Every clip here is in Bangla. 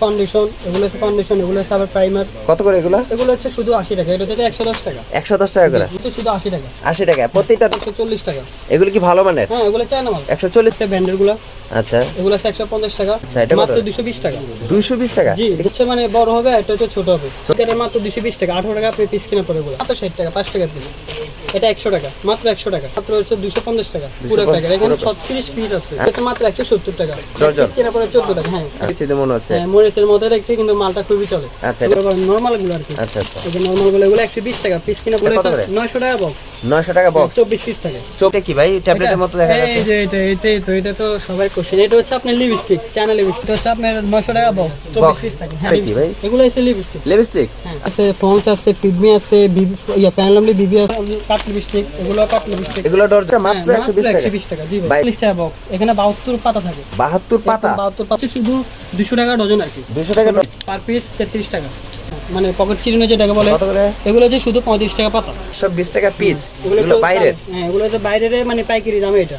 ফাউন্ডেশন এগুলো হচ্ছে ফাউন্ডেশন এগুলো হচ্ছে আবার প্রাইমার কত করে এগুলো? এগুলো হচ্ছে শুধু আশি টাকা এটা হচ্ছে একশো দশ টাকা। একশো দশ টাকা করে? এটা শুধু আশি টাকা। আশি টাকা। প্রত্যেকটা একশো চল্লিশ টাকা। এগুলো কি ভালো মানের? হ্যাঁ এগুলো চায় না মাল। একশো চল্লিশ? ব্যান্ডেরগুলো। আচ্ছা। এগুলো হচ্ছে একশো পঞ্চাশ টাকা। আচ্ছা, এটা মাত্র দুশো বিশ টাকা। দুইশো বিশ টাকা? জি হচ্ছে মানে বড় হবে এটা হচ্ছে ছোট হবে। এটা মাত্র দুশো বিশ টাকা। আঠারো টাকা আপনি পিস কিনা পড়ে বলে মাত্র ষাট টাকা পাঁচ টাকা পিস এটা একশো টাকা মাত্র একশো টাকা। মাত্র হচ্ছে দুশো পঞ্চাশ টাকা পুরো প্যাকেট এখানে ছত্রিশ পিস আছে। এটা মাত্র একশো সত্তর টাকা। কিনা পড়ে চোদ্দ টাকা হ্যাঁ। মনে হচ্ছে। হ্যাঁ মরিচের মধ্যে দেখতে কিন্তু মালটা খুবই চলে। আচ্ছা নর্মালগুলো আর কি। আচ্ছা আচ্ছা। এই যে নর্মালগুলো এগুলো একশো বিশ টাকা। পিস কিনা পড়ে নয়শো টাকা বক্স নয়শো টাকা বক্স চব্বিশ পিস থাকে। চোখটা কি ভাই? ট্যাবলেটের মতো দেখা যাচ্ছে। এই যে এটা এটাই তো এটা তো সবাই কোশ্চেন এটা হচ্ছে আপনার লিপস্টিক চায়না লিপস্টিক হচ্ছে আপনার নয়শো টাকা বক্স চব্বিশ পিস থাকে। হ্যাঁ কি ভাই? এগুলো হচ্ছে লিপস্টিক লিপস্টিক হ্যাঁ আছে ফন্স আছে ফিডমি আছে বিবি ইয়া ফ্যানলামলি বিবি আছে কাট লিপস্টিক এগুলো কাট লিপস্টিক এগুলো ডরজা মাত্র একশো বিশ টাকা। একশো বিশ টাকা। জি ভাই। ভাই চল্লিশ টাকা বক্স এখানে বাহাত্তর পাতা থাকে। বাহাত্তর পাতা? বাহাত্তর পাতা। শুধু দুশো টাকা ডজন আর কি। দুশো টাকা পার পিস তেত্রিশ টাকা। মানে পকেট চিরুনি যেটাকে বলে এগুলো হচ্ছে শুধু পঁয়ত্রিশ টাকা পাতা। বিশ টাকা পিস এগুলো বাইরে বাইরের? হ্যাঁ এগুলো হচ্ছে বাইরের মানে পাইকারি দামে এটা।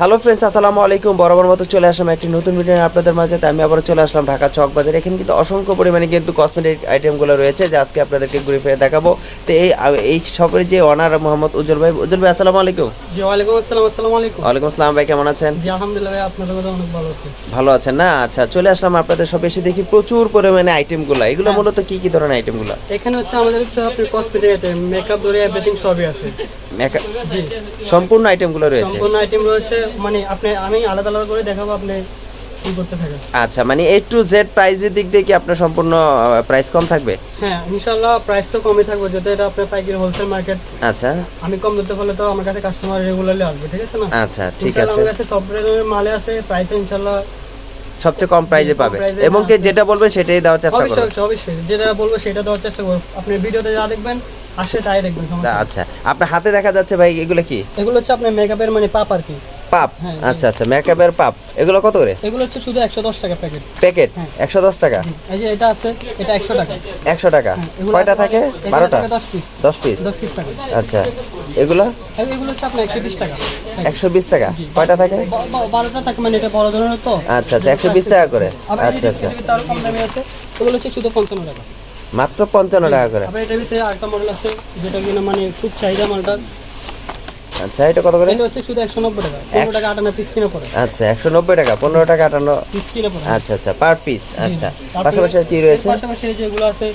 হ্যালো ফ্রেন্ডস আসসালামু আলাইকুম। বরাবর মতো চলে আসলাম একটি নতুন ভিডিও আপনাদের মাঝে। আমি আবার চলে আসলাম ঢাকা চক বাজার এখানে কিন্তু অসংখ্য পরিমাণে কিন্তু কসমেটিক আইটেমগুলো রয়েছে যা আজকে আপনাদেরকে ঘুরে ফিরে দেখাবো। তো এই এই শপের যে অনার মোহাম্মদ উজ্জ্বল ভাই উজ্জ্বল ভাই আসসালামু আলাইকুম। জি ওয়ালাইকুম আসসালাম আসসালামু আলাইকুম। ওয়ালাইকুম আসসালাম ভাই কেমন আছেন? জি আলহামদুলিল্লাহ ভাই, আপনাদের কথা অনেক ভালো আছে। ভালো আছেন না? আচ্ছা চলে আসলাম আপনাদের সব এসে দেখি প্রচুর পরিমাণে আইটেমগুলো এগুলো হ্যাঁ। মূলত কি কি ধরনের আইটেমগুলো এখানে হচ্ছে আমাদের আপনার কসমেটিক আইটেম মেকআপ ধরে এভরিথিং সবই আছে। মেকআপ সম্পূর্ণ আইটেমগুলো রয়েছে। সম্পূর্ণ আইটেম রয়েছে মানে আপনি আমি আলাদা আলাদা করে দেখাবো আপনি আচ্ছা মানে এ টু জেড প্রাইসের দিক দিয়ে কি আপনার সম্পূর্ণ প্রাইস কম থাকবে? হ্যাঁ ইনশাল্লাহ প্রাইস তো কমই থাকবে যেহেতু এটা আপনার পাইকারি হোলসেল মার্কেট আচ্ছা। আমি কম দিতে পারলে তো আমার কাছে কাস্টমার রেগুলারলি আসবে ঠিক আছে না? আচ্ছা ঠিক আছে। আমার কাছে সব রকমের মালে আছে প্রাইস ইনশাল্লাহ সবচেয়ে কম প্রাইসে পাবে। এবং কি যেটা বলবেন সেটাই দেওয়ার চেষ্টা করবেন। অবশ্যই, অবশ্যই যেটা বলব সেটা দেওয়ার চেষ্টা করব। আপনি ভিডিওতে যা দেখবেন আসে তাই দেখবেন আচ্ছা আপনার হাতে দেখা যাচ্ছে ভাই এগুলো কি? এগুলো হচ্ছে আপনার মেকআপের মানে পাপ আর কি। পাপ? হ্যাঁ, আচ্ছা আচ্ছা মেকআপের পাপ। এগুলো কত করে? এগুলো হচ্ছে শুধু একশো দশ টাকা প্যাকেট প্যাকেট? হ্যাঁ। একশো দশ টাকা? এই যে এটা আছে এটা একশো টাকা। একশো টাকা। হ্যাঁ, কয়টা থাকে? এখানে বারোটা? থাকে দশ পিস দশ পিস দশ পিস থাকে। আচ্ছা এগুলো? এগুলো হচ্ছে আপনার একশো বিশ টাকা। একশো বিশ টাকা। কয়টা থাকে? ব- ব- বারোটা থাকে মানে এটা বড় ধরনের তো। আচ্ছা আচ্ছা একশো বিশ টাকা করে। আচ্ছা আচ্ছা। তার কম দামে আছে। এগুলো হচ্ছে শুধু পঞ্চান্ন টাকা। মাত্র পঞ্চান্ন টাকা করে। এটার ভিতরে আরেকটা মডেল আছে যেটা কিনা মানে খুব চাহিদা মালটা আচ্ছা এটা কত করে? এটা হচ্ছে শুধু একশো নব্বই টাকা। পনেরো টাকা আটান্ন পিস কিনে পড়ে আচ্ছা একশো নব্বই টাকা পনেরো টাকা আটান্ন পিস কিনে পড়ে আচ্ছা আচ্ছা পার পিস আচ্ছা। পাশাপাশি কি রয়েছে? পাশাপাশি এই যেগুলো আছে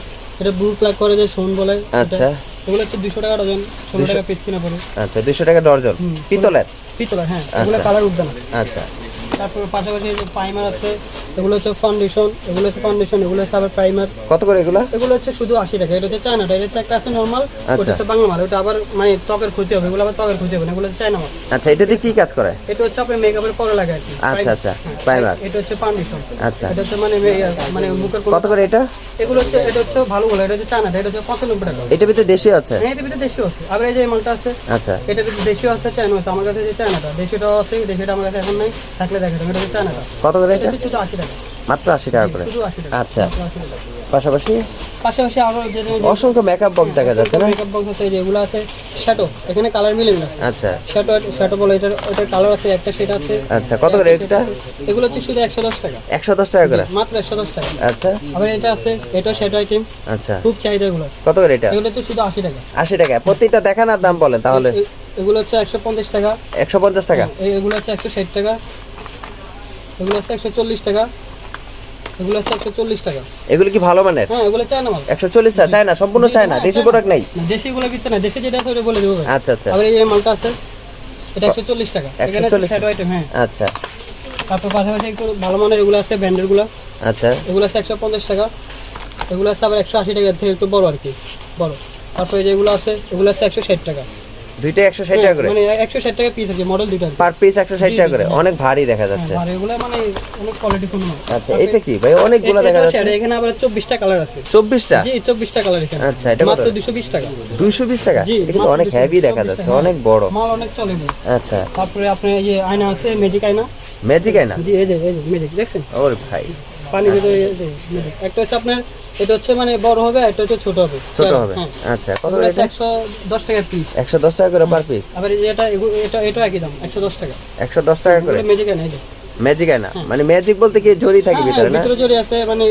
এটা ব্লু প্লাগ করে যে সোন বলে আচ্ছা। এগুলো হচ্ছে 200 টাকা ডজন ষোলো টাকা পিস কিনে পড়ে আচ্ছা 200 টাকা ডজন। পিতলের? পিতলের হ্যাঁ এগুলো আচ্ছা। কালার উঠবে না। আচ্ছা। তারপর পাশাপাশি যে প্রাইমার আছে এগুলো হচ্ছে ফাউন্ডেশন এগুলো হচ্ছে ফাউন্ডেশন এগুলো হচ্ছে আবার প্রাইমার কত করে এগুলো? এগুলো হচ্ছে শুধু আশি টাকা এটা হচ্ছে চায়নাটা এটা হচ্ছে একটা আছে নর্মাল ওটা আচ্ছা। হচ্ছে বাংলা মাল ওটা আবার মানে ত্বকের ক্ষতি হবে এগুলো আবার ত্বকের ক্ষতি হবে না এগুলো হচ্ছে চায়না মাল আচ্ছা এটাতে কি কাজ করে? এটা হচ্ছে আপনার মেকআপের পরে লাগে আর কি আচ্ছা, আচ্ছা, হ্যাঁ, primer। এটা হচ্ছে ফাউন্ডেশন আচ্ছা। এটা হচ্ছে মানে মানে মুখের কত করে এটা? এগুলো হচ্ছে এটা হচ্ছে ভালো বলে এটা হচ্ছে চায়নাটা এটা হচ্ছে পঁচানব্বই টাকা। এটার ভিতরে দেশি আছে? হ্যাঁ এটার ভিতরে দেশীয় আছে। আবার এই যে মালটা আছে আচ্ছা। এটা ভিতরে দেশীয় আছে চায়না আছে আমার কাছে যে চায়নাটা দেশীয়টাও আছে দেশীয়টা আমার কাছে এখন নাই থাকলে কত করে এটা? মাত্র আশি টাকা করে। আচ্ছা। 80। পাশাপাশি? পাশাপাশি আরও অসংখ্য মেকআপ বক্স দেখা যাচ্ছে না? মেকআপ বক্স আছে যেগুলো আছে শ্যাটো এখানে কালার মিলে আছে আচ্ছা। শ্যাটো শ্যাটো বলে এটার কালার আছে একটা সেট আছে। আচ্ছা কত করে এটা এগুলো হচ্ছে শুধু একশো দশ টাকা। একশো দশ টাকা করে? মাত্র একশো দশ টাকা। আচ্ছা। আবার এটা আছে এটা শ্যাটো আইটেম আচ্ছা। খুব চাহিদা এগুলো। কত করে এটা? এগুলো হচ্ছে শুধু আশি টাকা। আশি টাকা। প্রত্যেকটা দেখান আর দাম বলেন তাহলে। এগুলো হচ্ছে একশো পঞ্চাশ টাকা। একশো পঞ্চাশ টাকা? এই- এগুলো হচ্ছে একশো ষাট টাকা। এগুলো হচ্ছে একশো চল্লিশ টাকা। এগুলো হচ্ছে একশো চল্লিশ টাকা। এগুলো কি ভালো মানের? হ্যাঁ এগুলো চায়না মাল। একশো চল্লিশ টাকা চায় সম্পূর্ণ দেশি প্রোডাক্ট নেই? না, দেশিগুলো বিকতে না দেশে যেটা আছে ওটা বলে দেবো আচ্ছা আচ্ছা। আবার এই মালটা আছে এটা একশো চল্লিশ টাকা। এখানে 140 আইটেম হ্যাঁ। আচ্ছা। তারপর পাশাপাশি একটু ভালো মানের এগুলো আছে ব্র্যান্ডেরগুলো। আচ্ছা। এগুলো আছে একশো পঞ্চাশ টাকা। এগুলো আছে আবার একশো আশি টাকার থেকে একটু বড় আর কি বড়। তারপরে যেগুলো আছে এগুলো আছে একশো ষাট টাকা। দুইটা একশো ষাট টাকা করে। মানে একশো ষাট টাকা পিস আছে মডেল দুইটা পার পিস একশো ষাট টাকা করে। অনেক ভারী দেখা যাচ্ছে। হ্যাঁ, আর এগুলো মানে অনেক কোয়ালিটি ফুল আচ্ছা এটা কি? ভাই অনেকগুলো দেখা যাচ্ছে। shadow, এখানে আবার চব্বিশটা কালার আছে। চব্বিশটা? জি চব্বিশটা কালার এখানে। আচ্ছা, এটা মাত্র দুশো বিশ টাকা। দুইশো বিশ টাকা? এটা কিন্তু অনেক হেভি দেখা যাচ্ছে হ্যাঁ। অনেক বড়। মাল অনেক চলে আচ্ছা। তারপরে এই যে আয়না আছে ম্যাজিক আয়না। ম্যাজিক আয় না জি এই যে এই যে ম্যাজিক দেখছেন? ওর ভাই। পানি ভিতরে। একটা হচ্ছে আপনার এটা হচ্ছে মানে বড় হবে আর এটা হচ্ছে ছোট হবে। ছোট হবে? হ্যাঁ। আচ্ছা কত একশো দশ টাকার পিস একশো দশ টাকা করে পার পিস আবার এই যে এটা এটা এটা একই দাম একশো দশ টাকা। একশো দশ টাকা করে? ম্যাজিক নেই। ম্যাজিক আয়না মানে ম্যাজিক বলতে কি জড়ি থাকে হ্যাঁ, ভিতরে না? ভিতরে জড়ি আছে মানে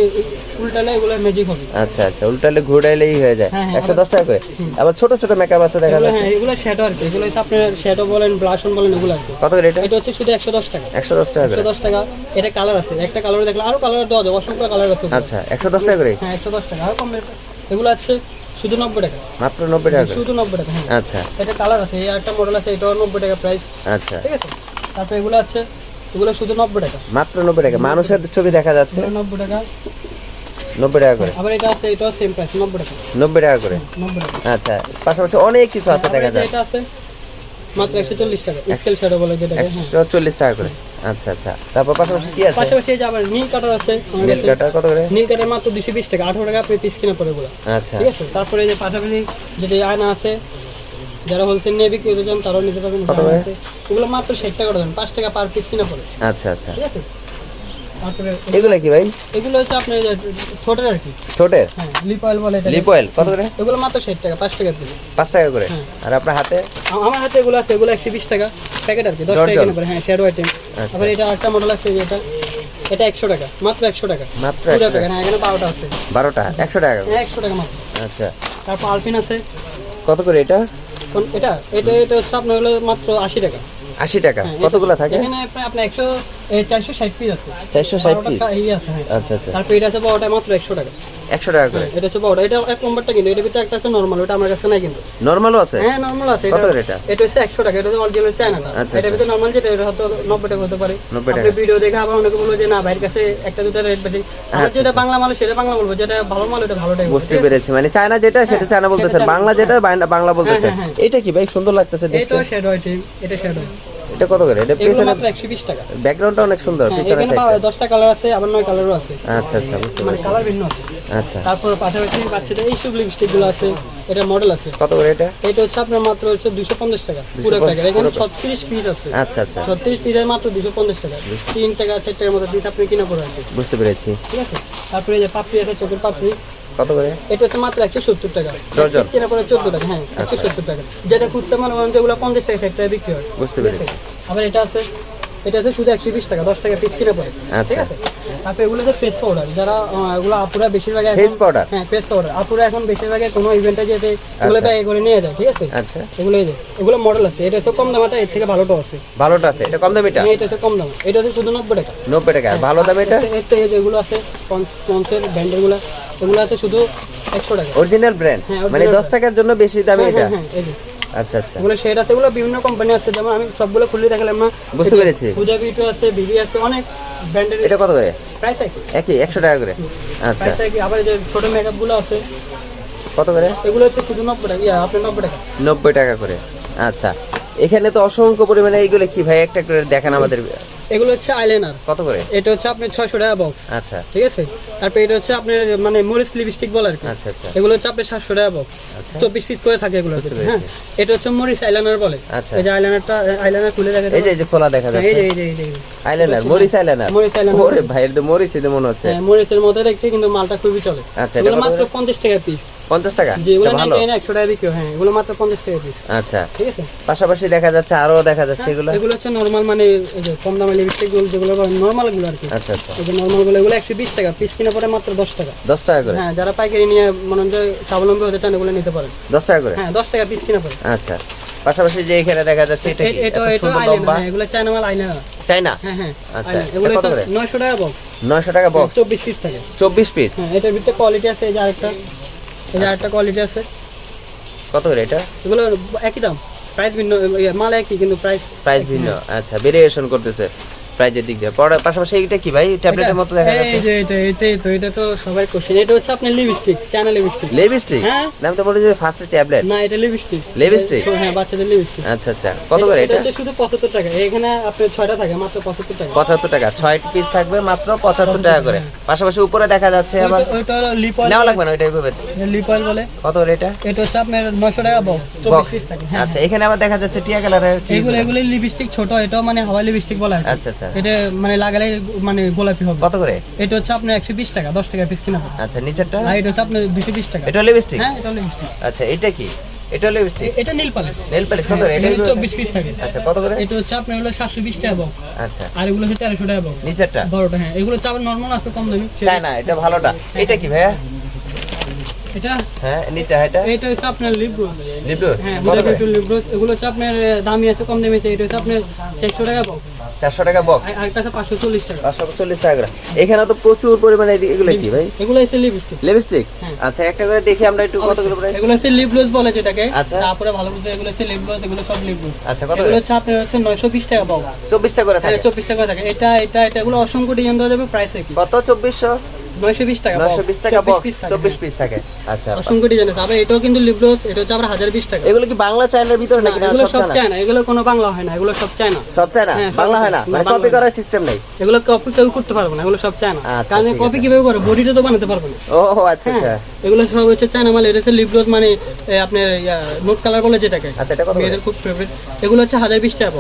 উল্টালে এগুলো ম্যাজিক হবে। আচ্ছা আচ্ছা উল্টালে ঘুরাইলেই হয়ে যায়। হ্যাঁ, হ্যাঁ, একশো দশ টাকা করে? আবার ছোট ছোট মেকআপ আছে দেখা যাচ্ছে। হ্যাঁ এগুলো শ্যাডো আর কি এগুলো আপনার শ্যাডো বলেন ব্লাশন বলেন এগুলো আর কত করে এটা? এটা হচ্ছে শুধু একশো দশ টাকা। একশো দশ টাকা করে? একশো দশ টাকা এটা কালার আছে একটা কালার দেখলে আরও কালার দেওয়া যাবে অসংখ্য কালার আছে আচ্ছা একশো দশ টাকা করে? হ্যাঁ একশো দশ টাকা আরও কম এগুলো আছে শুধু নব্বই টাকা। মাত্র নব্বই টাকা শুধু নব্বই টাকা হ্যাঁ। আচ্ছা। এটা কালার আছে এই একটা মডেল আছে এটাও নব্বই টাকা প্রাইস আচ্ছা। ঠিক আছে? তারপর এগুলো আছে এগুলো শুধু নব্বই টাকা। মাত্র নব্বই টাকা। মানুষের ছবি দেখা যাচ্ছে। নব্বই টাকা। নব্বই টাকা করে। আবার এটা আছে এটাও সেম প্রাইস নব্বই টাকা। নব্বই টাকা করে। আচ্ছা পাশাপাশি অনেক কিছু আছে দেখা যায় এটা আছে মাত্র একশো চল্লিশ টাকা স্কেল শ্যাডো বলে যেটাকে হ্যাঁ। একশো চল্লিশ টাকা করে। আচ্ছা আচ্ছা। তারপর পাশাপাশি কি আছে? পাশাপাশি এই যে আবার নীল কাটার আছে নীল কাটার কত করে? নীল কাটার মাত্র দুশো বিশ টাকা আঠারো টাকা আপনি পিস কিনা পড়ে আচ্ছা। ঠিক আছে? তারপরে এই যে পাশাপাশি যেটি আয়না আছে যারা হোলসেল নিয়ে বিক্রি করতে চান তারাও নিতে পারবেন। এগুলো মাত্র ষাট টাকা করে দেন পাঁচ টাকা পার পিস কিনা পড়ে। আচ্ছা আচ্ছা। ঠিক আছে? তারপরে এগুলো কি ভাই? এগুলো হচ্ছে আপনার ছোটের আর কি। ছোটের হ্যাঁ লিপ অয়েল বলে এটাকে। লিপ অয়েল কত করে? এগুলো মাত্র ষাট টাকা পাঁচ টাকা পিস পাঁচ টাকা করে? হ্যাঁ। আর আপনার হাতে? আমার হাতে এগুলো আছে এগুলো একশো বিশ টাকা প্যাকেট আর কি দশ টাকা ডর্জন। কিনে পড়ে। হ্যাঁ শ্যাডো আইটেম আচ্ছা। আবার এটা একটা মডেল আছে এটা এটা একশো টাকা মাত্র একশো টাকা। মাত্র পুরো 100 হ্যাঁ এখানে বারোটা আছে। বারোটা একশো টাকা একশো টাকা মাত্র। আচ্ছা। তারপর আলপিন আছে। কত করে এটা? এটা এটা এটা হচ্ছে আপনার হলো মাত্র আশি টাকা। আশি টাকা। কতগুলা কতগুলো থাকে? এখানে প্রায় আপনার একশো চারশো ষাট পিস আছে। 460 বারোটা piece? কা- আছে হ্যাঁ। আচ্ছা আচ্ছা। তারপর এটা আছে বড়টা মাত্র একশো টাকা। একশো টাকা করে? এটা হচ্ছে বড়টা। এটা এক নম্বরটা কিন্তু এটা ভিতরে একটা আছে নর্মাল ওটা আমার কাছে নাই কিন্তু। নর্মালও আছে? হ্যাঁ নর্মাল আছে। কত এটা? এটা? হচ্ছে একশো টাকা এটা অরিজিনাল চায়নাটা আচ্ছা, এটা ভিতরে নর্মাল যেটা এটা হয়তো নব্বই টাকা হতে পারে। 90 টাকা। ভিডিও দেখে আবার অনেকে বলব যে না ভাইয়ের কাছে একটা দুটো রেট বেশি। যেটা বাংলা মাল সেটা বাংলা বলব। যেটা ভালো মাল বুঝতে পেরেছি। মানে চায়না যেটা সেটা চায়না বলতেছেন। সেটা বাংলা যেটা বাংলা- বাংলা বলতেছেন। হ্যাঁ, এটা কি ভাই? সুন্দর লাগতেছে দেখতে। এটাও শ্যাডো এটা শ্যাডো এটা কত করে? এটা পেছনে মাত্র একশো বিশ টাকা। ব্যাকগ্রাউন্ডটা অনেক সুন্দর হ্যাঁ, পিছনে এখানে বা- দশটা কালার আছে আবার নয় কালারও আছে। আচ্ছা আচ্ছা বুঝতে মানে কালার ভিন্ন আছে। আচ্ছা। তারপর পাশাপাশি বাচ্চাদের এইসব লিপস্টিকগুলো আছে এটা মডেল আছে। কত করে এটা? এটা হচ্ছে আপনার মাত্র হচ্ছে দুশো পঞ্চাশ টাকা পুরো প্যাকেট এখানে ছত্রিশ পিস আছে। আচ্ছা আচ্ছা। ছত্রিশ পিসের মাত্র দুশো পঞ্চাশ টাকা। তিন টাকা চার টাকার মতো পিস আপনি কিনা পড়ে আছে বুঝতে পেরেছি। ঠিক আছে? তারপরে এই যে পাপড়ি আছে চোখের পাপড়ি। কত করে? এটা হচ্ছে মাত্র একশো সত্তর টাকা। ডজন? কিনা চোদ্দ টাকা হ্যাঁ একশো সত্তর টাকা। যেটা খুঁজতে মনে যেগুলো পঞ্চাশ টাকা ষাট টাকা বিক্রি হয়। বুঝতে পেরেছি। আবার এটা আছে এটা আছে শুধু একশো বিশ টাকা দশ টাকা পিস কিনে পড়ে। আচ্ছা। ঠিক আছে? তারপর এগুলো হচ্ছে ফেস পাউডার যারা এগুলো আপুরা বেশিরভাগ Face powder? হ্যাঁ ফেস পাউডার আপুরা এখন বেশিরভাগ কোনো ইভেন্টে যেতে এগুলো আচ্ছা। ব্যাগে করে নিয়ে যায় ঠিক আছে? আচ্ছা। এগুলো এই যে এগুলো মডেল আছে। এটা হচ্ছে কম দামাটা এর থেকে ভালোটাও আছে। ভালোটা আছে। এটা কম দাম এটা হ্যাঁ, এটা হচ্ছে কম দাম। এটা হচ্ছে শুধু নব্বই টাকা। নব্বই টাকা। ভালো দাম এটা? এর থেকে যেগুলো আছে পন্সের ব্র্যান্ডেরগুলো। এগুলো আছে শুধু একশো টাকা। অরিজিনাল ব্র্যান্ড মানে দশ টাকার জন্য বেশি দামে হ্যাঁ, এটা? হ্যাঁ, হ্যাঁ। আচ্ছা আচ্ছা। এগুলো শেড আছে এগুলো বিভিন্ন কোম্পানি আছে যেমন আমি সবগুলো খুলে দেখালাম না। বুঝতে পেরেছি। পূজা বিটু আছে বিবি আছে অনেক ব্র্যান্ডের এটা কত করে? প্রাইস একই। একই একশো টাকা করে? আচ্ছা। আবার যে ছোট মেকআপগুলো আছে। কত করে? এগুলো হচ্ছে শুধু নব্বই টাকা। আপনার নব্বই টাকা। নব্বই টাকা করে। আচ্ছা। এখানে তো অসংখ্য পরিমাণে এইগুলো কি ভাই? একটা করে দেখান আমাদের। এগুলো হচ্ছে আইলাইনার কত করে? এটা হচ্ছে আপনার ছয়শো টাকা বক্স আচ্ছা। ঠিক আছে? তারপর এটা হচ্ছে আপনার মানে মরিস লিপস্টিক বলে আর কি। আচ্ছা আচ্ছা। এগুলো হচ্ছে আপনার সাতশো টাকা বক্স আচ্ছা। চব্বিশ পিস করে থাকে এগুলো হ্যাঁ। এটা হচ্ছে মরিস আইলাইনার বলে। আচ্ছা। এই যে আইলাইনারটা আইলাইনার খুলে দেখা যাচ্ছে এই যে এই যে খোলা দেখা যাচ্ছে। এই যে এই যে এই যে। আইল্যান্ডার মরিস আইল্যান্ডার মরিস eyeliner। ওরে ভাই এটা তো মরিস এটা মনে হচ্ছে। হ্যাঁ, মরিচের মধ্যে দেখতে কিন্তু মালটা খুবই চলে। আচ্ছা, এটা মাত্র করে? পঞ্চাশ টাকা পিস পঞ্চাশ টাকা? ভালো? একশো টাকা বিক্রি হয়, হ্যাঁ এগুলো মাত্র পঞ্চাশ টাকা পিস আচ্ছা। ঠিক আছে? পাশাপাশি দেখা যাচ্ছে আরও দেখা যাচ্ছে এগুলো? এগুলো হচ্ছে নর্মাল মানে কম দামের লিপস্টিকগুলো যেগুলো নর্মালগুলো আর কি। আচ্ছা আচ্ছা। এই যে নর্মালগুলো এগুলো একশো বিশ টাকা পিস কিনে পরে মাত্র দশ টাকা। দশ টাকা করে? হ্যাঁ যারা পাইকারি নিয়ে মনে হয় স্বাবলম্বী হতে চান এগুলো নিতে পারেন। দশ টাকা করে? হ্যাঁ দশ টাকা পিস কিনে পরে। আচ্ছা। পাশাপাশি যে এখানে দেখা যাচ্ছে এটা কি? এটা এটা আইলাইনার হ্যাঁ এগুলো চায়না মাল আইলাইনার চাইনা হ্যাঁ হ্যাঁ আচ্ছা, এগুলো এটা কত করে? নয়শো টাকা বক্স নয়শো টাকা বক্স চব্বিশ পিস থাকে। চব্বিশ পিস হ্যাঁ এটার ভিতরে কোয়ালিটি আছে এই যে আরেকটা। এই যে আরেকটা কোয়ালিটি আছে। কত করে এটা? এগুলো একই দাম। প্রাইস ভিন্ন ইয়ে, মাল একই কিন্তু প্রাইস প্রাইস ভিন্ন আচ্ছা ভেরিয়েশন করতেছে। প্রাইজের দিক দিয়ে। পরে পাশাপাশি এটা কি ভাই? ট্যাবলেটের মতো দেখা এই যে এটা এটাই তো এটা তো সবাই কোশ্চেন এটা হচ্ছে আপনার লিপস্টিক চায়না লিপস্টিক লিপস্টিক হ্যাঁ। নাম তো বলে যে ফার্স্ট ট্যাবলেট না এটা লিপস্টিক Lipstick? হ্যাঁ বাচ্চাদের লিপস্টিক আচ্ছা আচ্ছা। কত করে এটা হচ্ছে শুধু পঁচাত্তর টাকা। এখানে ছয়টা থাকে মাত্র পঁচাত্তর টাকা। পঁচাত্তর টাকা। ছয় পিস থাকবে মাত্র পঁচাত্তর টাকা করে। পাশাপাশি উপরে দেখা যাচ্ছে আবার ওইটা- ওইটা হলো লিপ অয়েল নেওয়া লাগবে না ওইটা এইভাবে? লিপ অয়েল বলে। কত করে এটা? এটা হচ্ছে আপনার নয়শো টাকা বক্স চব্বিশ বক্স পিস থাকে হ্যাঁ। আচ্ছা এখানে আবার দেখা যাচ্ছে টিয়া কালারের এগুলো এগুলো লিপস্টিক ছোট এটাও মানে হাওয়াই লিপস্টিক বলা হয়। আচ্ছা আচ্ছা। এটা মানে লাগালে মানে গোলাপি হবে। কত করে? এটা হচ্ছে আপনার একশো বিশ টাকা দশ টাকা পিস কিনা আচ্ছা নিচেরটা? আর এটা হচ্ছে আপনার দুশো বিশ টাকা। এটা লিপস্টিক হ্যাঁ এটা লিপস্টিক আচ্ছা এটা কি? এটা লিপস্টিক এটা নীল পালের নেল পালিশ কত করে? এটা চব্বিশ পিস থাকে। আচ্ছা কত করে? এটা হচ্ছে আপনার হলো সাতশো বিশ টাকা বক্স আচ্ছা। আর এগুলো হচ্ছে তেরোশো টাকা বক্স নিচেরটা? বড়টা হ্যাঁ এগুলো চাবার নর্মাল আছে কম দামি। তাই না এটা ভালোটা। এটা কি ভাইয়া? এটা? হ্যাঁ নিচে এটা এটা হচ্ছে আপনার লিব্রোস লিপডোর হ্যাঁ কত লিব্রোস এগুলো হচ্ছে আপনার দামি আছে কম দামি আছে এটা হচ্ছে আপনার চারশো টাকা বক্স টাকা বক্স আর টাকা। টাকা এখানে তো প্রচুর পরিমাণে এগুলো কি ভাই? এগুলো হচ্ছে লিপস্টিক লিপস্টিক হ্যাঁ। আচ্ছা একটা করে দেখি আমরা একটু প্রাইস এগুলো হচ্ছে লিপগ্লোস বলে যেটাকে। আচ্ছা। তারপরে ভালো এগুলো হচ্ছে লিপগ্লোস এগুলো সব লিপগ্লোস আচ্ছা কত এগুলো হচ্ছে আপনার হচ্ছে নয়শো বিশ টাকা বক্স চব্বিশটা করে থাকে। চব্বিশ টাকা থাকে। এটা এটা এটা এগুলো অসংখ্য ডিজাইন দেওয়া যাবে প্রাইস কি কত? চব্বিশশো? নয়শো বিশ টাকা নয়শো বিশ টাকা বক্স চব্বিশ পিস থাকে। আচ্ছা। হ্যাঁ। অসংখ্য ডিজাইন আছে। আবার এটাও কিন্তু লিপগ্লোস এটা হচ্ছে আবার হাজার বিশ টাকা। এগুলো কি বাংলা চায়নার ভিতরে নাকি না এগুলো সব সব চায়না এগুলো কোনো বাংলা হয় না এগুলো সব চায় সব চায়না হ্যাঁ, বাংলা হয় না? মানে কপি করার সিস্টেম নেই? এগুলো কপি কেউ করতে পারবে না এগুলো সব চায় আচ্ছা, কারণ কপি কীভাবে করে বডিটা তো বানাতে পারবে না। ও আচ্ছা আচ্ছা হ্যাঁ, এগুলো সব হচ্ছে চায়না মাল এটা হচ্ছে লিপগ্লোস মানে আপনার নোট কালার বলে যেটাকে। আচ্ছা এটা কত মেয়েদের খুব ফেভারিট এগুলো হচ্ছে হাজার বিশ টাকা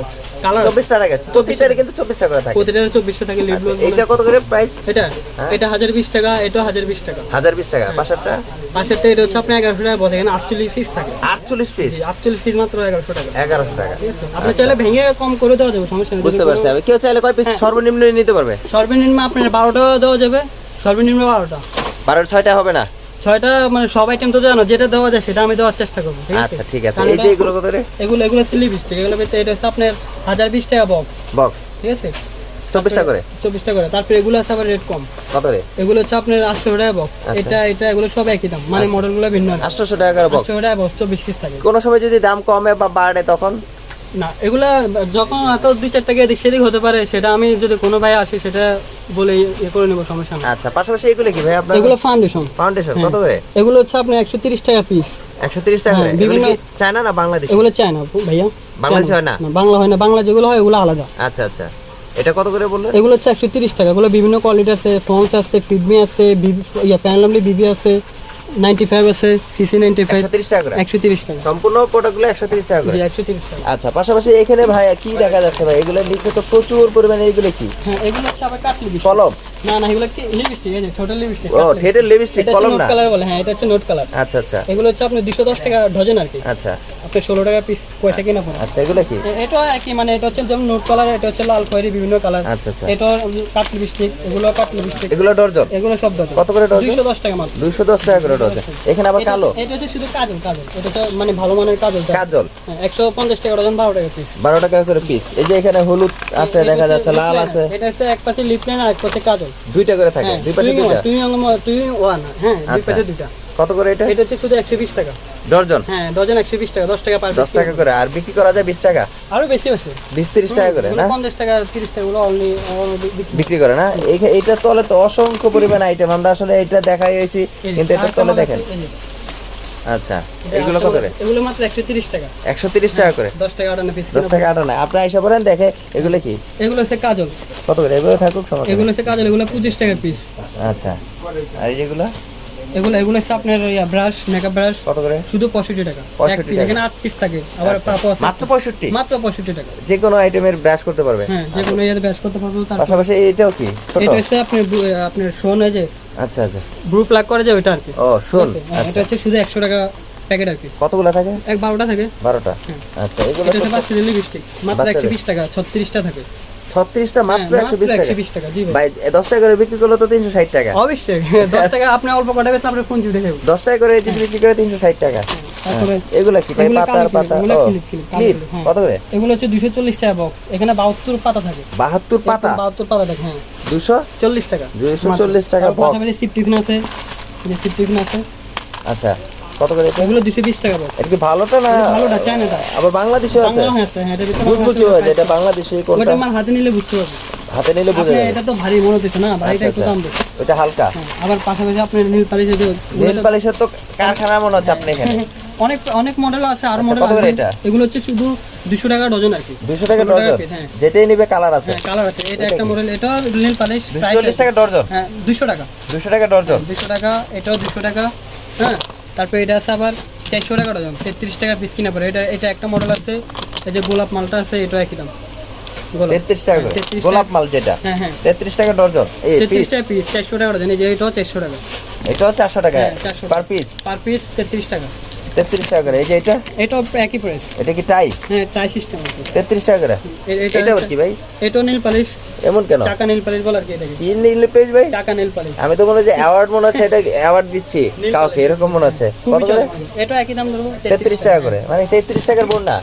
কালার চব্বিশটা থাকে। প্রতিটারে কিন্তু চব্বিশটা করে থাকে। প্রতিটা চব্বিশশো থাকে আচ্ছা, লিপগ্লোস কত করে প্রাইস এটা? হ্যাঁ। এটা হাজার বিশ টাকা এটা হাজার বিশ টাকা। হাজার বিশ টাকা। পাঁচশোটা পাশেরটা এটা হচ্ছে আপনার এগারোশো টাকা বলে এখানে আটচল্লিশ পিস থাকে। আটচল্লিশ পিস আটচল্লিশ পিস মাত্র এগারোশো টাকা। এগারোশো টাকা। আপনি চাইলে ভেঙে কম করে দেওয়া যাবে সমস্যা নেই। বুঝতে পারছি আমি। কেউ চাইলে কয় পিস হ্যাঁ। সর্বনিম্ন নিতে পারবে? সর্বনিম্ন আপনার বারোটা দেওয়া যাবে সর্বনিম্ন বারোটা। বারো ছয়টা হবে না? ছয়টা মানে সব আইটেম তো জানো যেটা দেওয়া যায় সেটা আমি দেওয়ার চেষ্টা করব ঠিক আছে? আচ্ছা ঠিক আছে। এই যে এগুলো কত করে এগুলো এগুলো হচ্ছে লিপস্টিক এগুলো এটা হচ্ছে আপনার হাজার বিশ টাকা বক্স বক্স ঠিক আছে? চব্বিশটা করে? চব্বিশটা করে। তারপরে এগুলো আছে আবার রেট কম। কত রে এগুলো হচ্ছে আপনার আটশো টাকা বক্স আচ্ছা। এটা এটা এগুলো সব একই দাম। মানে মডেলগুলো ভিন্ন আটশোশো টাকা করে বক্স আটশো টাকা বক্স চব্বিশ পিস থাকে। কোনো সময় যদি দাম কমে বা বাড়ে তখন? না এগুলা যখন এত দুই চার টাকা এদিক সেদিক হতে পারে সেটা আমি যদি কোনো ভাই আসে সেটা বলে ইয়ে করে নেব সমস্যা আচ্ছা পাশাপাশি এগুলো কি ভাই আপনার? এগুলো ফাউন্ডেশন ফাউন্ডেশন কত করে? এগুলো হচ্ছে আপনার একশো তিরিশ টাকা পিস একশো তিরিশ টাকা করে? হ্যাঁ, এগুলো কি চায়না না বাংলাদেশ? এগুলো চায় না ভাইয়া। বাংলাদেশে হয় না? বাংলা হয় না। বাংলা যেগুলো হয় এগুলো আলাদা। আচ্ছা আচ্ছা। এটা কত করে বললেন? এগুলো হচ্ছে একশো তিরিশ টাকা। এগুলো বিভিন্ন কোয়ালিটি আছে ফ্রন্স আছে ফিডমি আছে ইয়া ফ্যানলামলি বিবি আছে নাইনটি ফাইভ আছে সিসি নাইনটি ফাইভ তিরিশ টাকা একশো তিরিশ টাকা। সম্পূর্ণ প্রোডাক্টগুলো একশো তিরিশ টাকা জি একশো তিরিশ টাকা। আচ্ছা পাশাপাশি এখানে ভাই কি দেখা যাচ্ছে ভাই? এগুলোর নিচে তো প্রচুর পরিমাণে এগুলো কি? হ্যাঁ এগুলো হচ্ছে আবার কাটলি কলম? না না এগুলো কি লিপস্টিক এই যে ছোট লিপস্টিক ও ঠেটের লিপস্টিক কলম নোট না কালার বলে হ্যাঁ এটা হচ্ছে নোট কালার আচ্ছা আচ্ছা। এগুলো হচ্ছে আপনার দুশো দশ টাকা ডজন আর কি। আচ্ছা। আপনি ষোলো টাকা পিস পয়সা কিনা পড়ে আচ্ছা এগুলো কি? এটা একই মানে এটা হচ্ছে যেমন নোট কালার এটা হচ্ছে লাল খয়েরি বিভিন্ন কালার আচ্ছা আচ্ছা। এটা কাট লিপস্টিক এগুলো কাট লিপস্টিক এগুলো ডর্জন? এগুলো সব ডজন কত করে ডর্জন? দুইশো দশ টাকা মাত্র। দুইশো দশ টাকা করে ডর্জন। এখানে আবার কালো? এটা হচ্ছে শুধু কাজল কাজল। এটা হচ্ছে মানে ভালো মানের কাজল কাজল। একশো পঞ্চাশ টাকা ডজন বারো টাকা পিস বারো টাকা করে পিস এই যে এখানে হলুদ আছে দেখা যাচ্ছে লাল আছে। এটা হচ্ছে এক পাশে লিপ লাইন আর এক পাশে কাজল। দুইটা করে থাকে? হ্যাঁ দুই পাশে দুইটা? তুই তুই ওয়ান হ্যাঁ দুই আচ্ছা। পাশে দুইটা। কত করে এটা? এটা হচ্ছে শুধু একশো বিশ টাকা। ডর্জন হ্যাঁ ডজন একশো বিশ টাকা দশ টাকা পার দশ টাকা করে। আর বিক্রি করা যায় বিশ টাকা? আরও বেশি আছে। বিশ তিরিশ টাকা করে না? পঞ্চাশ টাকা তিরিশ টাকা গুলো অনলি বিক্রি করে। না? তলে তো অসংখ্য পরিমাণ আইটেম আমরা আসলে এটা দেখাই হয়েছি কিন্তু এটার তলে দেখেন। আচ্ছা এগুলো কত করে? এগুলো মাত্র একশো তিরিশ টাকা। একশো তিরিশ টাকা করে? দশ টাকা আটান্ন পিস দশ টাকা আটা নাই আপনি আইসা পড়েন দেখে এগুলো কি? এগুলো হচ্ছে কাজল। কত করে? এগুলো থাকুক সমস্যা এগুলো হচ্ছে কাজল এগুলো পঁচিশ টাকা পিস আচ্ছা আর এই যেগুলো? এগুলো এগুলো হচ্ছে আপনার ব্রাশ মেকআপ ব্রাশ কত করে? শুধু পঁয়ষট্টি টাকা। 65 টাকা। এখানে আট পিস থাকে। আবার আচ্ছা, আছে। মাত্র পঁয়ষট্টি? মাত্র পঁয়ষট্টি টাকা। যে কোনো আইটেমের ব্রাশ করতে পারবে? হ্যাঁ যে কোনো ইয়েতে ব্যাস করতে পারব তার পাশাপাশি এটাও কি? এটা হচ্ছে আপনি আপনার শোন যে আচ্ছা আচ্ছা। ব্রু প্লাগ করে যে ওইটা আর কি। ও শোন? হ্যাঁ, আচ্ছা। এটা হচ্ছে শুধু একশো টাকা প্যাকেট আর কি। কতগুলো থাকে? এক বারোটা থাকে। বারোটা। হ্যাঁ। আচ্ছা এগুলো এটা হচ্ছে বাচ্চাদের লিপস্টিক মাত্র? একশো বিশ টাকা ছত্রিশটা থাকে। ছত্রিশটা মাত্র হ্যাঁ, একশো বিশ টাকা। একশো বিশ টাকা ভাই। দশ টাকা করে বিক্রি করলে তো তিনশো ষাট টাকা। অবশ্যই দশ টাকা আপনি অল্প কটা বেচলে আপনার যাবে দশ টাকা করে বিক্রি করে তিনশো ষাট টাকা। তারপরে হ্যাঁ, এগুলো কি? ভাই পাতার পাতা ক্লিপ হ্যাঁ। কত করে? এগুলো হচ্ছে দুশো চল্লিশ টাকা বক্স এখানে বাহাত্তর পাতা থাকে। বাহাত্তর পাতা? বাহাত্তর পাতা থাকে হ্যাঁ। দুশো চল্লিশ টাকা। 240 টাকা টিফিন আছে যে সিপ টিফিন আছে। আচ্ছা। কত করে এগুলো দুশো বিশ টাকা বক্স এটা কি ভালোটা না ভালোটা চায়নাটা? আবার বাংলাদেশেও আছে? বাংলা আছে হ্যাঁ বুঝব আছে। এটা বাংলাদেশি কোনটা? ওটা আমার হাতে নিলে বুঝতে পারবে। হাতে নিলে বুঝে যাবে। এটা তো ভারী মনে হচ্ছে না ভারীটা আচ্ছা একটু আচ্ছা। দাম বেশি। ওটা হালকা। হ্যাঁ, আবার পাশাপাশি আপনার নীল পালিশ যে নেল পালিশের তো কারখানা মনে হচ্ছে আপনি এখানে। অনেক অনেক মডেল আছে আর আচ্ছা, মডেল করে এটা? এগুলো হচ্ছে শুধু দুশো টাকা ডজন আর কি। দুশো টাকা 200 টাকা piece, হ্যাঁ। যেটাই নিবে কালার আছে। হ্যাঁ কালার আছে। এটা এটা একটা মডেল এটা নীল পালিশ দুশো চল্লিশ টাকা ডর্জন হ্যাঁ দুশো টাকা। দুশো টাকা ডর্জন দুশো টাকা এটাও দুশো টাকা হ্যাঁ। তারপরে এটা আছে আবার চারশো টাকা ডজন তেত্রিশ টাকা পিস কিনা পড়ে। এটা এটা একটা মডেল আছে এই যে গোলাপ মালটা আছে এটা একই দাম। গোলাপ। তেত্রিশ টাকা করে? গোলাপ মাল যেটা? হ্যাঁ হ্যাঁ। তেত্রিশ টাকা ডর্জন এই তেত্রিশ পিস টাকা পিস চারশো টাকা ডজন এই যে এটাও চারশো টাকা। এটাও চারশো টাকা? 400 পার পিস পার পিস তেত্রিশ টাকা। তেত্রিশ টাকা করে। এই যে এটা? এটাও একই প্রাইস এটা কি টাই হ্যাঁ টাই সিস্টেম তেত্রিশ টাকা করে? এটা এটা কি ভাই? এটাও নীল পালিশ এমন কেন? চাকা নীল পালিশ বলার কি এটাকে। তিন নিলে পেজ ভাই? চাকা নীল পালিশ। আমি তো মনে হচ্ছে অ্যাওয়ার্ড মনে হচ্ছে এটা অ্যাওয়ার্ড দিচ্ছি। কাউকে এরকম মনে হচ্ছে। কত করে? এটা একই দাম ধরবো? তেত্রিশ টাকা। করে। মানে তেত্রিশ টাকার বোন না।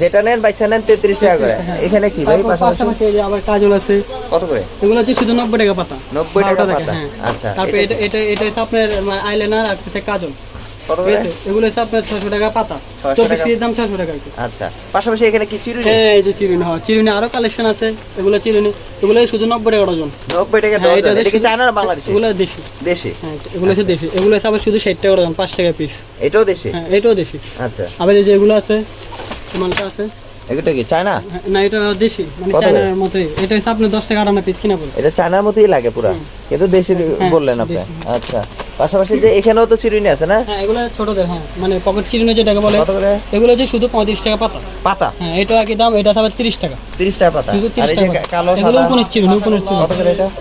যেটা নেন বাচ্চা নেন তেত্রিশ টাকা করে। হ্যাঁ। এখানে কি ভাই? পাশাপাশি? যে আবার কাজল আছে। কত করে? এগুলো হচ্ছে শুধু নব্বই টাকা পাতা। 90 টাকা পাতা। হ্যাঁ। আচ্ছা, তারপরে এটা এটা এটা হচ্ছে আপনার আইলাইনার আর হচ্ছে কাজল। এগুলো হচ্ছে আপনার ছশো টাকা পাতা। চব্বিশ টাকা। দাম ছশো টাকা আচ্ছা পাশাপাশি এখানে কি চিরুনি? হ্যাঁ এই যে চিরুনি হয় চিরুনি আরও কালেকশন আছে এগুলো চিরুনি এগুলো শুধু নব্বই টাকা ডজন। নব্বই টাকা হ্যাঁ, ডজন এটা কি চায়না না বাংলাদেশি? এগুলো দেশি। দেশি। হ্যাঁ এগুলো হচ্ছে দেশি। এগুলো হচ্ছে আবার শুধু ষাট টাকা ডজন পাঁচ টাকা পিস এটাও দেশি? হ্যাঁ এটাও দেশি। আচ্ছা। আবার এই যে এগুলো আছে মালটা আছে। এটা কি চায়না? হ্যাঁ, না এটা দেশি মানে চায়নার মতোই। এটা হচ্ছে আপনার দশ টাকা পিস কিনা এটা চায়নার মতোই লাগে পুরা। কিন্তু দেশি হ্যাঁ, বললেন আপনি। আচ্ছা। পাশাপাশি যে এখানেও তো চিরুনি আছে না? হ্যাঁ এগুলো ছোটদের হ্যাঁ মানে পকেট চিরুনি যেটাকে বলে এগুলো যে শুধু পঁয়ত্রিশ টাকা পাতা। পাতা? হ্যাঁ এটা একই দাম? এটা আবার তিরিশ টাকা। তিরিশ টাকা পাতা? শুধু তিরিশ টাকা কালো এগুলো উপনের চিরুনি উপনের চিরুনি।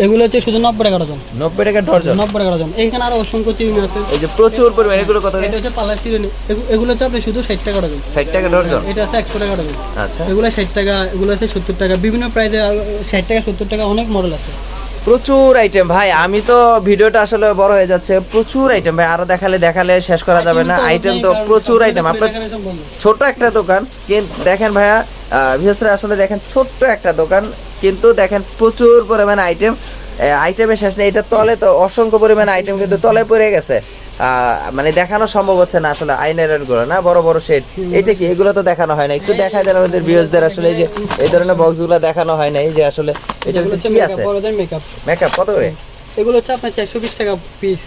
এগুলো হচ্ছে শুধু নব্বই টাকা ডজন। নব্বই টাকা ডর্জন নব্বই টাকা ডজন। এইখানে আরও অসংখ্য চিরুনি আছে। এই যে প্রচুর পরিমাণ এগুলো কত এটা হচ্ছে পাল্লা চিরুনি। এগুলো হচ্ছে আপনি শুধু ষাট টাকা ডজন। ষাট টাকা ডর্জন এটা আছে একশো টাকা ডজন। আচ্ছা। এগুলো ষাট টাকা এগুলো আছে সত্তর টাকা। বিভিন্ন প্রাইসে ষাট টাকা সত্তর টাকা অনেক মডেল আছে। প্রচুর আইটেম ভাই আমি তো ভিডিওটা আসলে বড় হয়ে যাচ্ছে। প্রচুর আইটেম ভাই আরও দেখালে দেখালে শেষ করা যাবে না। আইটেম তো প্রচুর আইটেম আপনার ছোট একটা দোকান কিন্তু দেখেন ভাইয়া বিশেষ করে আসলে দেখেন ছোট্ট একটা দোকান কিন্তু দেখেন প্রচুর পরিমাণে আইটেম আইটেমের শেষ নেই। এটা তলে তো অসংখ্য পরিমাণে আইটেম কিন্তু তলে পড়ে গেছে। মানে দেখানো সম্ভব হচ্ছে না আসলে আইনেরগুলো না? বড় বড় শেড এটা কি? এগুলো তো দেখানো হয় না। একটু দেখায় দেন আমাদের ভিউজদের আসলে এই যে এই ধরনের বক্সগুলো দেখানো হয় না এই যে আসলে এটা হচ্ছে কি আছে? মেকআপ মেকআপ কত করে? এগুলো হচ্ছে আপনার চারশো বিশ টাকা পিস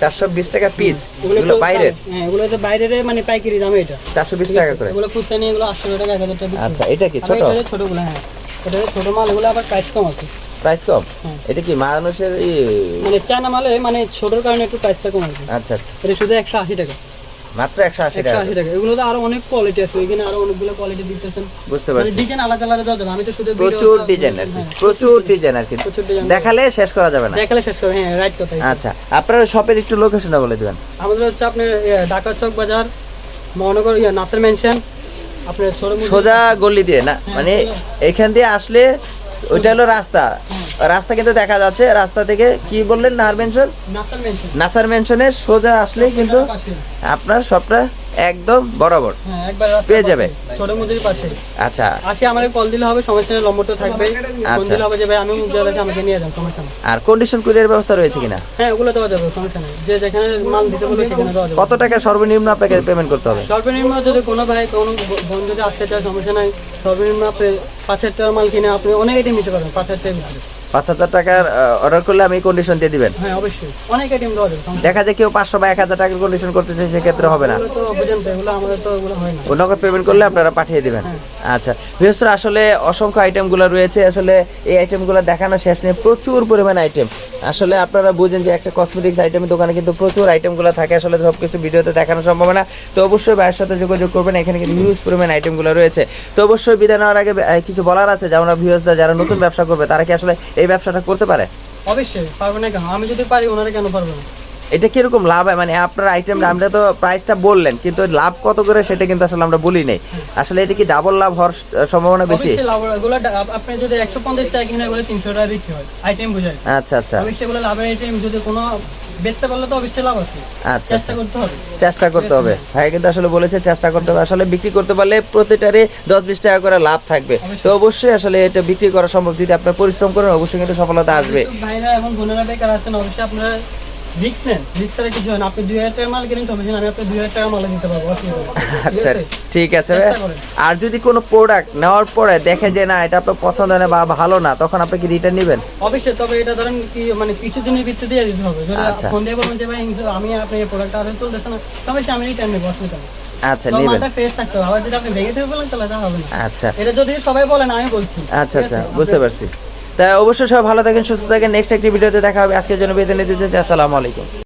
চারশো বিশ টাকা পিস এগুলো বাইরের? হ্যাঁ এগুলো হচ্ছে বাইরের মানে পাইকারি দামে এটা। চারশো বিশ টাকা করে? এগুলো খুচরা নিয়ে এগুলো আটশো টাকা এক হাজার টাকা আচ্ছা এটা কি? ছোট? হচ্ছে ছোটগুলো হ্যাঁ। এটা ছোট মাল এগুলো আবার প্রাইস কম আছে। প্রাইস কম? হ্যাঁ। এটা কি মানুষের মানে চায়না মালে মানে ছোটোর কারণে একটু প্রাইসটা কম আছে আচ্ছা আচ্ছা। এটা শুধু একশো আশি টাকা। মাত্র একশো আশি টাকা আশি টাকা। এগুলো তো আরও অনেক কোয়ালিটি আছে। এখানে আরও অনেকগুলো কোয়ালিটি দিতেছেন। বুঝতে মানে পারছি। ডিজাইন আলাদা আলাদা দেওয়া আমি তো শুধু প্রচুর ডিজাইন আর কি। হ্যাঁ, প্রচুর ডিজাইন আর কি। ডিজাইন দেখালে শেষ করা যাবে না। দেখালে শেষ করে হ্যাঁ রাইট কথা আচ্ছা আপনার শপের একটু লোকেশনটা বলে দিবেন। আমাদের হচ্ছে আপনার ইয়ে, ঢাকা চক বাজার মহানগর নাসের মেনশন আপনার সোজা গলি দিয়ে না? হ্যাঁ, মানে এখান দিয়ে আসলে ওইটা হলো রাস্তা। রাস্তা কিন্তু দেখা যাচ্ছে রাস্তা থেকে কি বললেন নাহার মেনশন নাসের মেনশন সোজা আসলে কিন্তু আপনার শপটা একদম বরাবর। হ্যাঁ পেয়ে যাবে। ছোট মুদির পাশে। আচ্ছা। আসি আমাকে কল দিলে হবে সমস্যা নম্বরটা থাকবে। ফোন আচ্ছা। দিলে হবে যে ভাই আমি উজ্জ্বল আছে আমাকে নিয়ে যান সমস্যা আর কন্ডিশন কুরিয়ার ব্যবস্থা রয়েছে কিনা? হ্যাঁ ওগুলো দেওয়া যাবে সমস্যা নেই। যে যেখানে মাল দিতে বলবে সেখানে দেওয়া যাবে। কত টাকা সর্বনিম্ন আপনাকে পেমেন্ট করতে হবে? সর্বনিম্ন যদি কোনো ভাই কোনো বোন যদি আসতে চায় সমস্যা নাই। সর্বনিম্ন আপনি পাঁচ হাজার টাকার মাল কিনে আপনি অনেক আইটেম নিতে পারবেন পাঁচ হাজার টাকা পাঁচ হাজার টাকার অর্ডার করলে আমি কন্ডিশন দিয়ে দিবেন। হ্যাঁ অবশ্যই। অনেক আইটেম দেওয়া যাবে দেখা যায় কেউ পাঁচশো বা এক হাজার টাকার কন্ডিশন করতে চাই সেক্ষেত্রে হবে না। নেই। এগুলো আমাদের তো হয় না। নগদ পেমেন্ট করলে আপনারা পাঠিয়ে দিবেন। আচ্ছা বিশেষ করে আসলে অসংখ্য আইটেমগুলো রয়েছে। আসলে এই আইটেমগুলো দেখানো শেষ নেই প্রচুর পরিমাণ আইটেম আসলে আপনারা বুঝেন যে একটা কসমেটিক্স আইটেমের দোকানে কিন্তু প্রচুর আইটেমগুলো থাকে। আসলে সব কিছু ভিডিওতে দেখানো সম্ভব না। তো অবশ্যই ভাইয়ের সাথে যোগাযোগ করবেন এখানে কিন্তু হিউজ পরিমাণ আইটেমগুলো রয়েছে। তো অবশ্যই বিদায় নেওয়ার আগে কিছু বলার আছে? যেমন ভিউসরা যারা নতুন ব্যবসা করবে তারা কি আসলে এই ব্যবসাটা করতে পারে? অবশ্যই পারবে না আমি যদি পারি ওনারা কেন পারবে না? এটা কীরকম লাভ? হয় মানে আপনার আইটেম আমরা তো প্রাইসটা বললেন কিন্তু লাভ কত করে সেটা কিন্তু আসলে আমরা বলি নাই। আসলে এটা কি ডাবল লাভ হওয়ার সম্ভাবনা বেশি? আপনি যদি একশো পঞ্চাশ টাকা কিনে এগুলো তিনশো টাকা বিক্রি হয় আইটেম বুঝায়। আচ্ছা আচ্ছা। অবশ্যই এগুলো লাভের আইটেম যদি কোনো বেচতে পারলে তো অবশ্যই লাভ আছে। আচ্ছা চেষ্টা করতে হবে। চেষ্টা করতে হবে। ভাই কিন্তু আসলে বলেছে চেষ্টা করতে হবে। আসলে বিক্রি করতে পারলে প্রতিটারে দশ বিশ টাকা করে লাভ থাকবে। তো অবশ্যই আসলে এটা বিক্রি করা সম্ভব। যদি আপনার পরিশ্রম করেন অবশ্যই কিন্তু সফলতা আসবে। ভাইরা এবং বোনেরা বেকার আছেন অবশ্যই আপনারা রিক্স নেন রিক্স ছাড়া কিছু হয় না। আপনি দুই হাজার টাকা মাল কিনেন সমস্যা আমি আপনার দুই হাজার মাল পারব আচ্ছা ঠিক আছে। আর যদি কোনো প্রোডাক্ট নেওয়ার পরে দেখে যে না এটা আপনার পছন্দ না বা ভালো না তখন আপনি কি রিটার্ন নেবেন? অবশ্যই তবে এটা ধরেন কি মানে কিছু দিনের দিয়ে দিতে হবে। যদি আচ্ছা। ফোন দিয়ে বলবেন যে ভাই আমি আপনি এই প্রোডাক্টটা আসলে চলতেছে না তবে সে আমি রিটার্ন নেব অসুবিধা নেই। আচ্ছা নেবেন। মালটা ফ্রেশ থাকতে হবে। আবার যদি আপনি ভেঙে থেকে বলেন তাহলে তা হবে না। আচ্ছা। এটা যদি সবাই বলেন আমি বলছি। আচ্ছা আচ্ছা বুঝতে পারছি। তা অবশ্যই সবাই ভালো থাকেন, সুস্থ থাকেন। নেক্সট একটি ভিডিওতে দেখা হবে। আজকের জন্য বেতন নিতে চাই আসসালামু আলাইকুম।